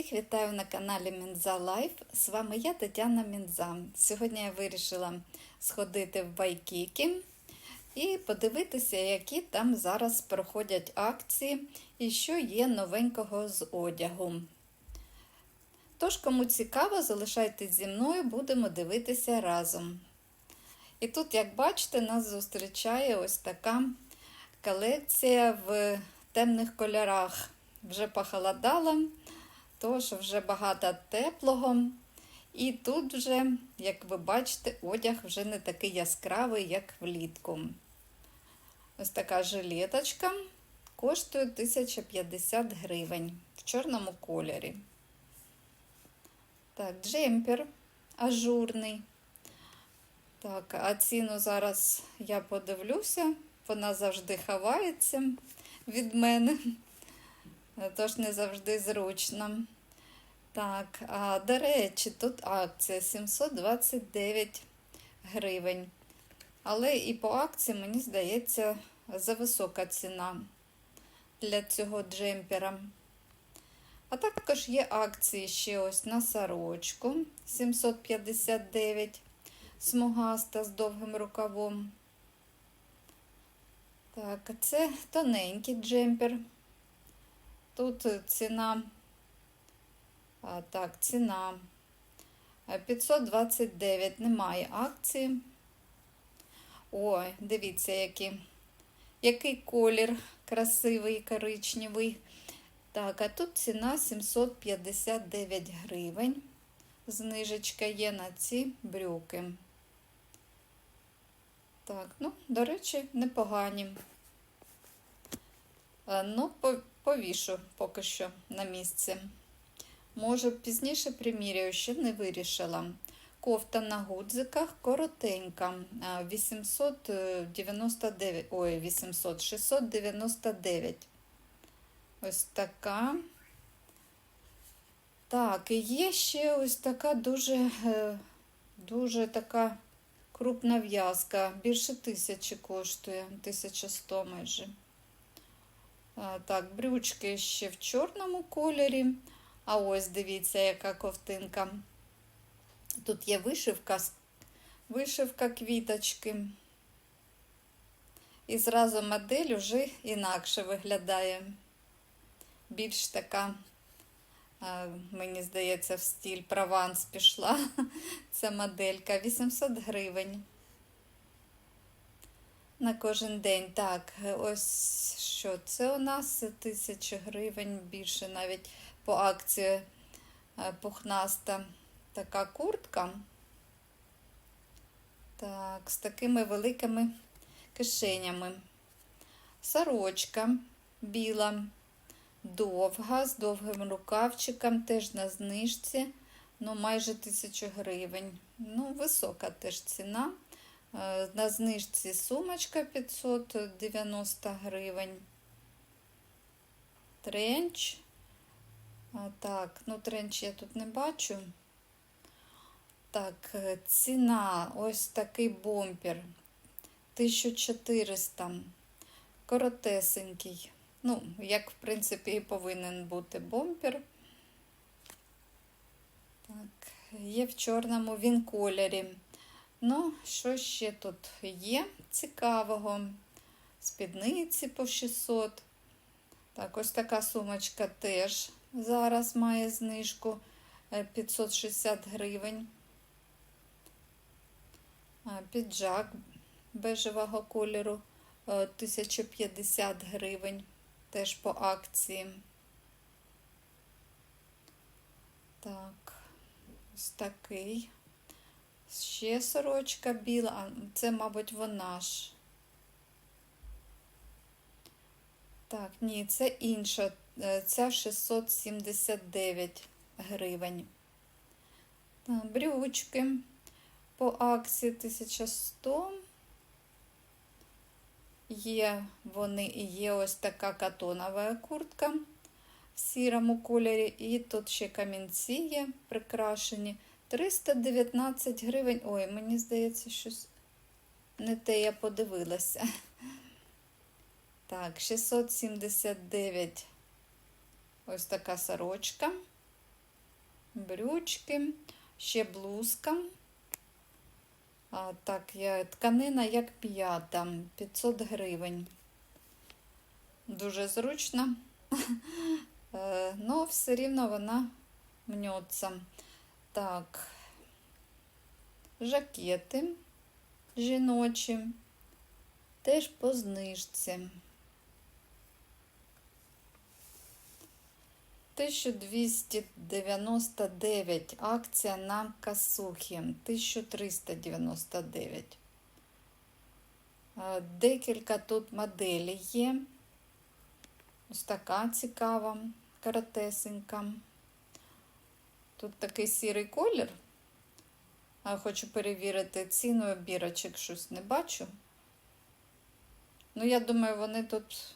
Всіх вітаю на каналі Мінза Лайф. З вами я, Тетяна Мінза. Сьогодні я вирішила сходити в Вайкікі і подивитися, які там зараз проходять акції і що є новенького з одягу. Тож, кому цікаво, залишайтесь зі мною, будемо дивитися разом. І тут, як бачите, нас зустрічає ось така колекція в темних кольорах. Вже похолодало, тож вже багато теплого. І тут вже, як ви бачите, одяг вже не такий яскравий, як влітку. Ось така жилеточка коштує 1050 гривень в чорному кольорі. Так, джемпер ажурний. Так, а ціну зараз я подивлюся, вона завжди ховається від мене, тож не завжди зручно. Так, а до речі, тут акція 729 гривень. Але і по акції, мені здається, зависока ціна для цього джемпера. А також є акції ще ось на сорочку 759 смугаста з довгим рукавом. Так, це тоненький джемпер. Тут ціна, а, так, ціна 529, немає акції. Ой, дивіться, який, який колір красивий, коричневий. Так, а тут ціна 759 гривень. Знижечка є на ці брюки. Так, ну, до речі, непогані. Ну, повішу поки що на місці. Може, пізніше приміряю, ще не вирішила. Кофта на гудзиках коротенька. 899, ой, 800, 699. Ось така. Так, і є ще ось така дуже, дуже така крупна в'язка. Більше тисячі коштує, 1100 майже. Так, брючки ще в чорному кольорі. А ось дивіться, яка ковтинка. Тут є вишивка, вишивка квіточки. І зразу модель вже інакше виглядає. Більш така, мені здається, в стіль прованс пішла. Ця моделька 800 гривень. На кожен день. Так, ось що це у нас тисяча гривень, більше навіть по акції пухнаста така куртка. Так, з такими великими кишенями. Сорочка біла, довга, з довгим рукавчиком, теж на знижці, ну майже тисячу гривень. Ну, висока теж ціна. На знижці сумочка 590 гривень. Тренч. Так, ну тренч я тут не бачу. Так, ціна, ось такий бомпер. 1400. Коротесенький. Ну, як, в принципі, і повинен бути бомпер. Так, є в чорному він кольорі. Ну, що ще тут є цікавого? Спідниці по 600. Так, ось така сумочка теж зараз має знижку 560 гривень. Піджак бежевого кольору 1050 гривень, теж по акції. Так, ось такий. Ще сорочка біла, це, мабуть, вона ж. Так, ні, це інша. Ця 679 гривень. Брючки по акції 1100. Є вони і є ось така катонова куртка в сірому кольорі. І тут ще камінці є прикрашені. 319 гривень. Ой, мені здається, щось не те я подивилася. Так, 679 ось така сорочка. брючки, ще блузка. А, так, я, тканина як п'ята, 500 гривень. Дуже зручно, Е, но все рівно вона мнеться. Так, жакети жіночі, теж по знижці. 1299 акція на касухі 1399. Е, Декілька тут моделей є. Ось така цікава, коротесенька. Тут такий сірий колір. Хочу перевірити ціну бірочок, щось не бачу. Ну, я думаю, вони тут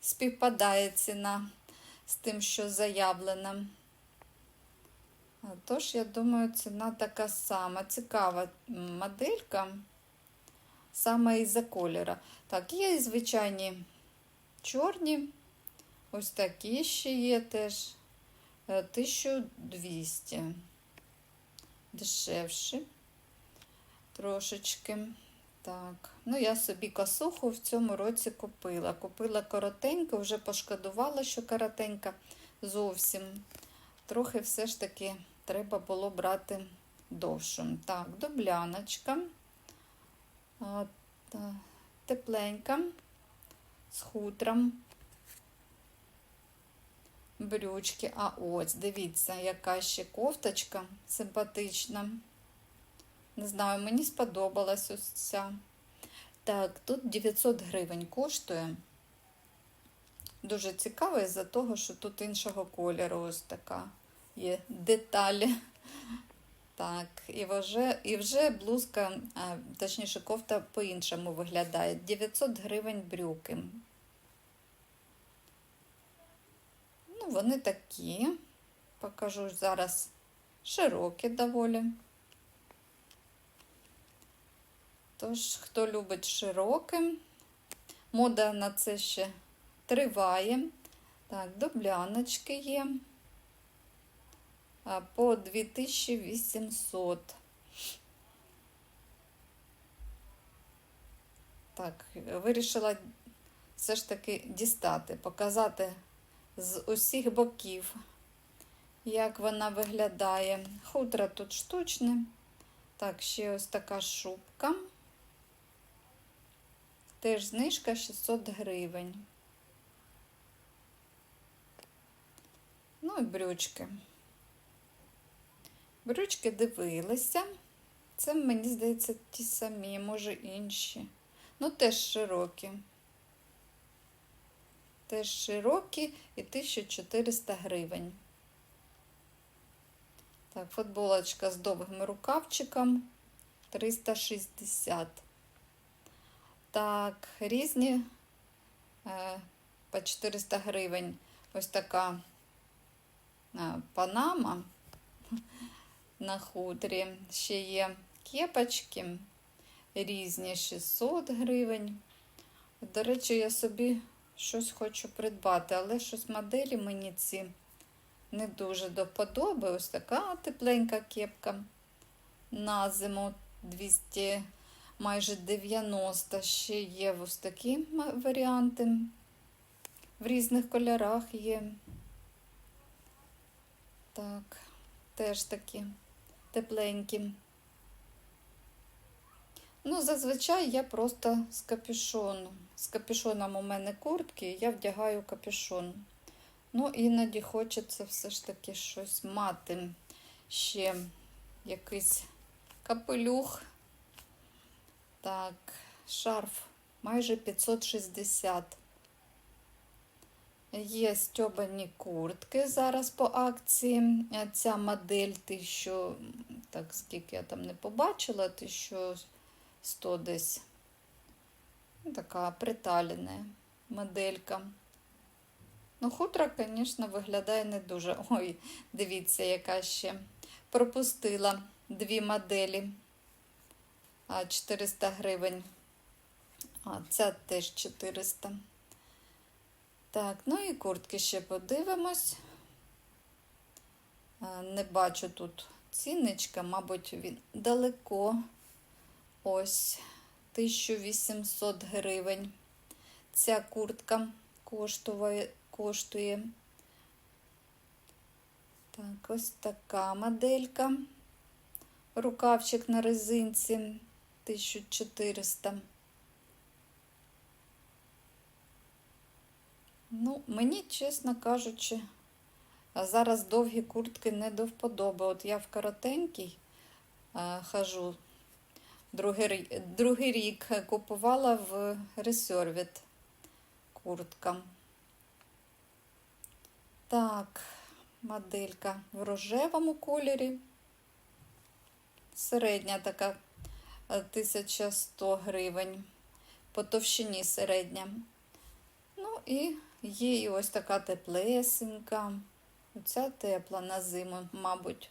співпадає ціна з тим, що заявлено. Тож, я думаю, ціна така сама. Цікава моделька, саме із-за кольора. Так, є і звичайні чорні. Ось такі ще є теж. Е, 1200. Дешевші. Трошечки. Так, ну я собі косуху в цьому році купила. Купила коротеньку, вже пошкодувала, що коротенька зовсім. Трохи все ж таки треба було брати довшу. Так, дубляночка. Та, тепленька, з хутром. Брючки. А ось, дивіться, яка ще кофточка симпатична. Не знаю, мені сподобалась ось ця. Так, тут 900 гривень коштує. Дуже цікаво із-за того, що тут іншого кольору ось така є деталь. Так, і вже і вже блузка, а, точніше, кофта по-іншому виглядає. 900 гривень брюки. Ну, вони такі. Покажу зараз широкі доволі. Тож, хто любить широким, мода на це ще триває. Так, дубляночки є по 2800. Так, вирішила все ж таки дістати, показати з усіх боків, як вона виглядає. Хутро тут штучне. Так, ще ось така шубка. Теж знижка 600 гривень. Ну і брючки. Брючки дивилися. Це, мені здається, ті самі, може інші. Ну, теж широкі. Теж широкі і 1400 гривень. Так, футболочка з довгим рукавчиком 360. Так, різні е, по 400 гривень. Ось така е, панама на хутрі. Ще є кепочки різні 600 гривень. До речі, я собі щось хочу придбати, але щось моделі мені ці не дуже до вподоби. Ось така тепленька кепка на зиму 200 майже 90. Ще є ось такі варіанти. В різних кольорах є. Так, теж такі тепленькі. Ну, зазвичай я просто з капюшону. З капюшоном у мене куртки, я вдягаю капюшон. Ну, іноді хочеться все ж таки щось мати. Ще якийсь капелюх. Так, шарф майже 560. Є стьобані куртки зараз по акції. Ця модель 1000, так, скільки я там не побачила, 1100 десь. Така приталена моделька. Ну, хутра, звісно, виглядає не дуже. Ой, дивіться, яка ще пропустила дві моделі. 400 гривень. А, ця теж 400. Так, ну і куртки ще подивимось. Е, Не бачу тут цінничка, мабуть, він далеко. Ось 1800 гривень. Ця куртка коштує. коштує. Так, ось така моделька. Рукавчик на резинці 1400. Ну, мені, чесно кажучи, зараз довгі куртки не до вподоби. От я в коротенькій а, хожу. Другий, другий рік купувала в Ресервіт куртка. Так, моделька в рожевому кольорі. Середня така е, 1100 гривень. По товщині середня. Ну і є і ось така теплесенька. Оця тепла на зиму, мабуть.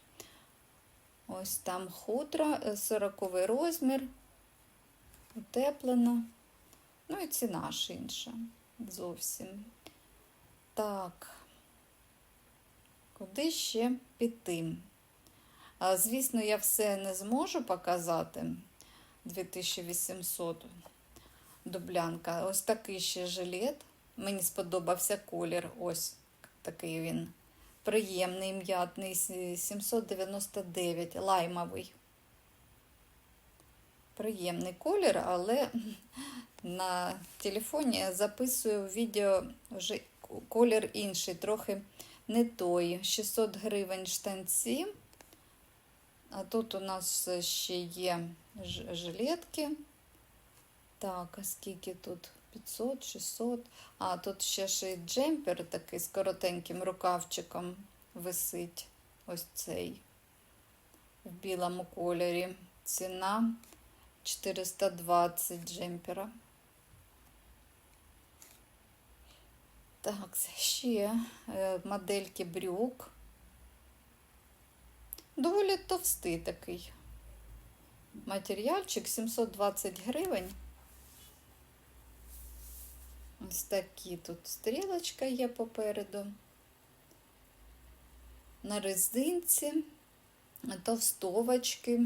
Ось там хутра, 40 розмір. Утеплена. Ну і ціна ж інша. Зовсім. Так. Куди ще піти? Звісно, я все не зможу показати. 2800 дублянка. Ось такий ще жилет. Мені сподобався колір. Ось такий він. Приємний, м'ятний, 799, лаймовий. Приємний колір, але на телефоні записую відео вже колір інший, трохи не той. 600 гривень штанці. А тут у нас ще є жилетки. Так, а скільки тут? 500, 600. А, тут ще ж і джемпер такий з коротеньким рукавчиком висить. Ось цей. В білому кольорі. Ціна 420 джемпера. Так, ще е, модельки брюк. Доволі товстий такий. Матеріальчик 720 гривень. Ось такі тут стрілочка є попереду. На резинці, товстовочки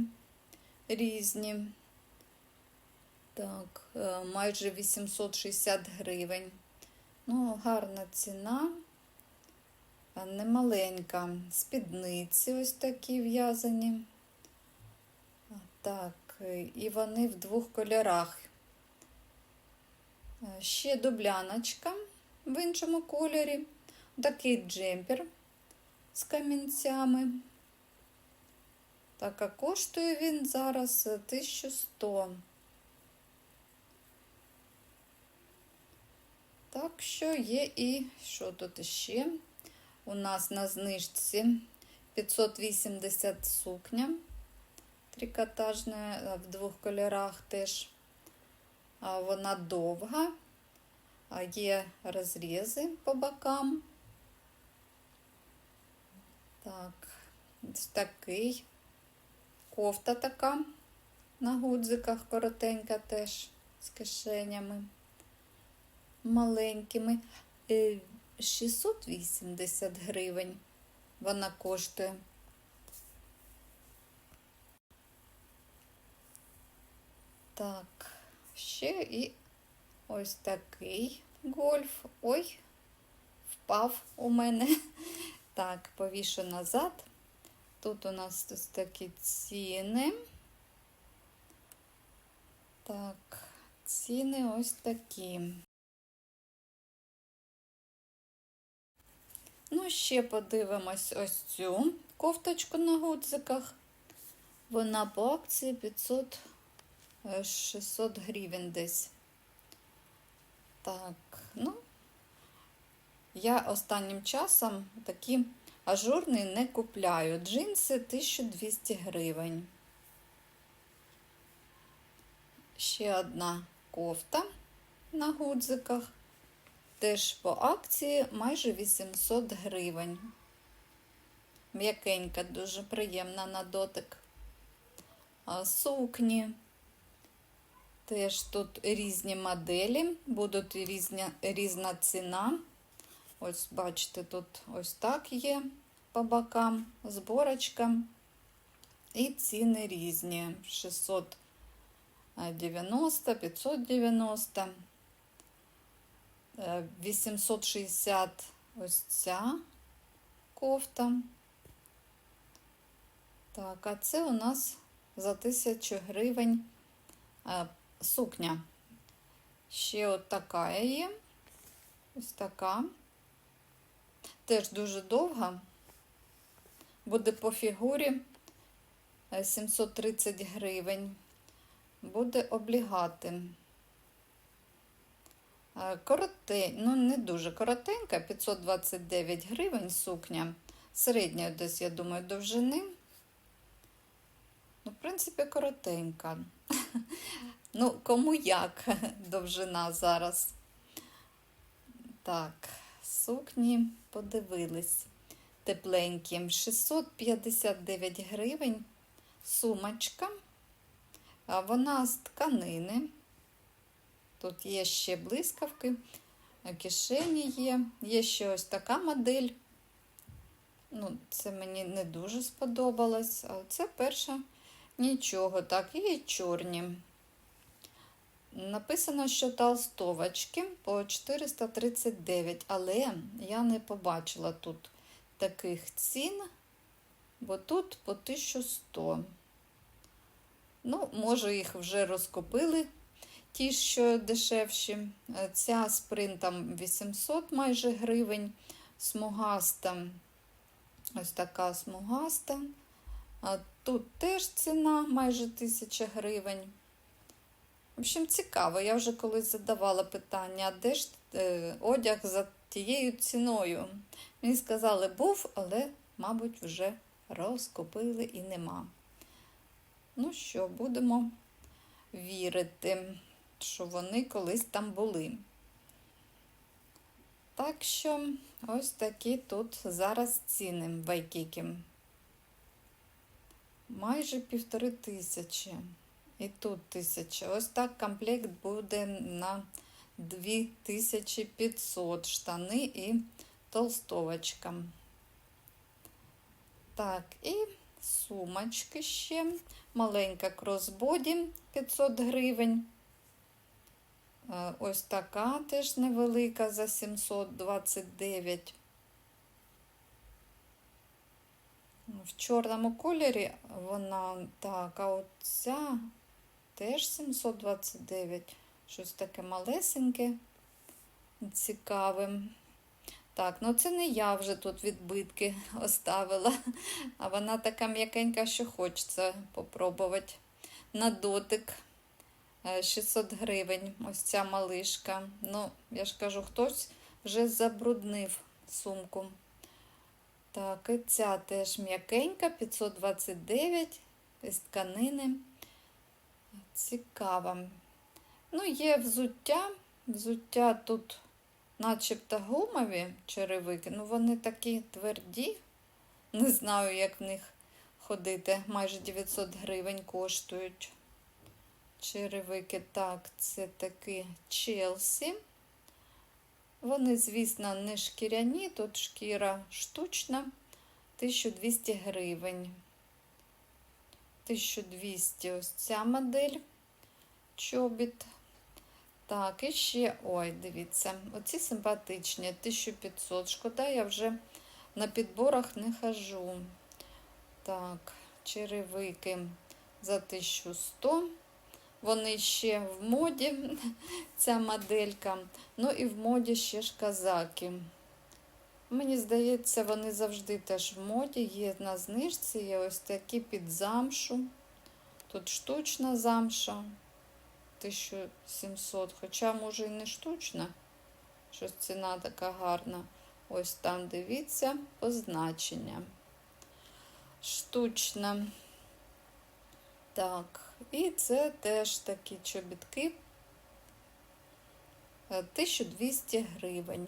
різні. Так, е, майже 860 гривень. Ну, гарна ціна, немаленька. Спідниці ось такі в'язані. Так, і вони в двох кольорах. Ще дубляночка в іншому кольорі. Такий джемпер з камінцями. Так, а коштує він зараз е, 1100. Так що є і що тут ще? У нас на знижці 580 сукня. Трикотажна е, в двох кольорах теж. Вона довга, є розрізи по бокам. Так, такий. Кофта така на гудзиках коротенька теж з кишенями маленькими. Е, 680 гривень вона коштує. Так, ще і ось такий гольф. Ой, впав у мене. Так, повішу назад. Тут у нас ось такі ціни. Так, ціни ось такі. Ну, ще подивимось ось цю кофточку на гудзиках. Вона по акції 500 е, 600 гривень десь. Так, ну, я останнім часом такі ажурні не купляю. Джинси 1200 гривень. Ще одна кофта на гудзиках. Теж по акції майже 800 гривень. М'якенька, дуже приємна на дотик. Сукні. Теж тут різні моделі, будуть різня, різна ціна. Ось, бачите, тут ось так є по бокам, зборочка. І ціни різні. 690, 590, е, 860 ось ця кофта. Так, а це у нас за 1000 гривень е, сукня. Ще от така є. Ось така. Теж дуже довга. Буде по фігурі е, 730 гривень. Буде облігати. Е, Коротень, ну не дуже коротенька, 529 гривень сукня. Середньої десь, я думаю, довжини. Ну, в принципі, коротенька. Ну, кому як довжина зараз. Так, сукні подивились. Тепленькі. 659 гривень. Сумочка. Вона з тканини. Тут є ще блискавки, кишені є. Є ще ось така модель. Ну, це мені не дуже сподобалось. А це перша нічого. Так, і чорні. Написано, що толстовочки по 439, але я не побачила тут таких цін, бо тут по 1100. Ну, може, їх вже розкупили, ті, що дешевші. Ця з принтом 800 майже гривень, смугаста, ось така смугаста. Тут теж ціна майже 1000 гривень. В общем, цікаво. Я вже колись задавала питання, а де ж е, одяг за тією ціною? Мені сказали, був, але, мабуть, вже розкупили і нема. Ну що, будемо вірити, що вони колись там були. Так що, ось такі тут зараз ціни в Вайкікі. Майже півтори тисячі. І тут тисяча. Ось так комплект буде на 2500 штани і толстовочка. Так, і сумочки ще. Маленька кросбоді 500 гривень. Е, Ось така теж невелика за 729. В чорному кольорі вона так, а оця теж 729. Щось таке малесеньке, цікаве. Так, ну це не я вже тут відбитки оставила, а вона така м'якенька, що хочеться попробувати. На дотик 600 гривень. Ось ця малишка. Ну, я ж кажу, хтось вже забруднив сумку. Так, і ця теж м'якенька, 529 із тканини. Цікаво. Ну, є взуття. Взуття тут начебто гумові черевики, ну вони такі тверді. Не знаю, як в них ходити. Майже 900 гривень коштують. Черевики, так, це такі Челсі. Вони, звісно, не шкіряні, тут шкіра штучна, 1200 гривень. 1200 ось ця модель чобіт. Так, і ще, ой, дивіться, оці симпатичні, 1500. Шкода, я вже на підборах не хожу. Так, черевики за 1100. Вони ще в моді, ця моделька. Ну і в моді ще ж казаки. Мені здається, вони завжди теж в моді. Є на знижці, є ось такі під замшу. Тут штучна замша 1700, хоча, може, і не штучна. Щось ціна така гарна. Ось там дивіться позначення. Штучна. Так. І це теж такі чобітки 1200 гривень.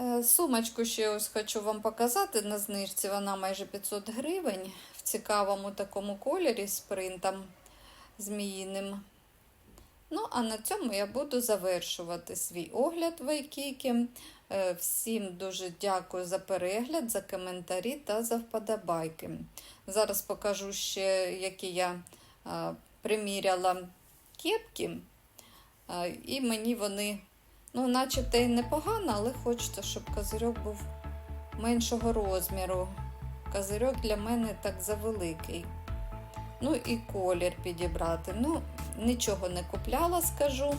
Е, Сумочку ще ось хочу вам показати на знижці, вона майже 500 гривень в цікавому такому кольорі з принтом зміїним. Ну, а на цьому я буду завершувати свій огляд в Айкікі. Е, Всім дуже дякую за перегляд, за коментарі та за вподобайки. Зараз покажу ще, які я приміряла кепки. І мені вони, ну, начебто і непогано, але хочеться, щоб козирьок був меншого розміру. Козирьок для мене так завеликий. Ну і колір підібрати. Ну, нічого не купляла, скажу.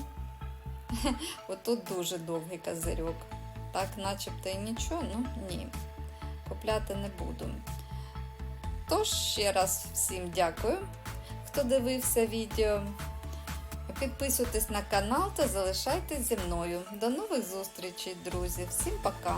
Отут дуже довгий козирьок. Так, начебто і нічого, ну ні. Купляти не буду. Тож, ще раз всім дякую, хто дивився відео. Підписуйтесь на канал та залишайтесь зі мною. До нових зустрічей, друзі. Всім пока!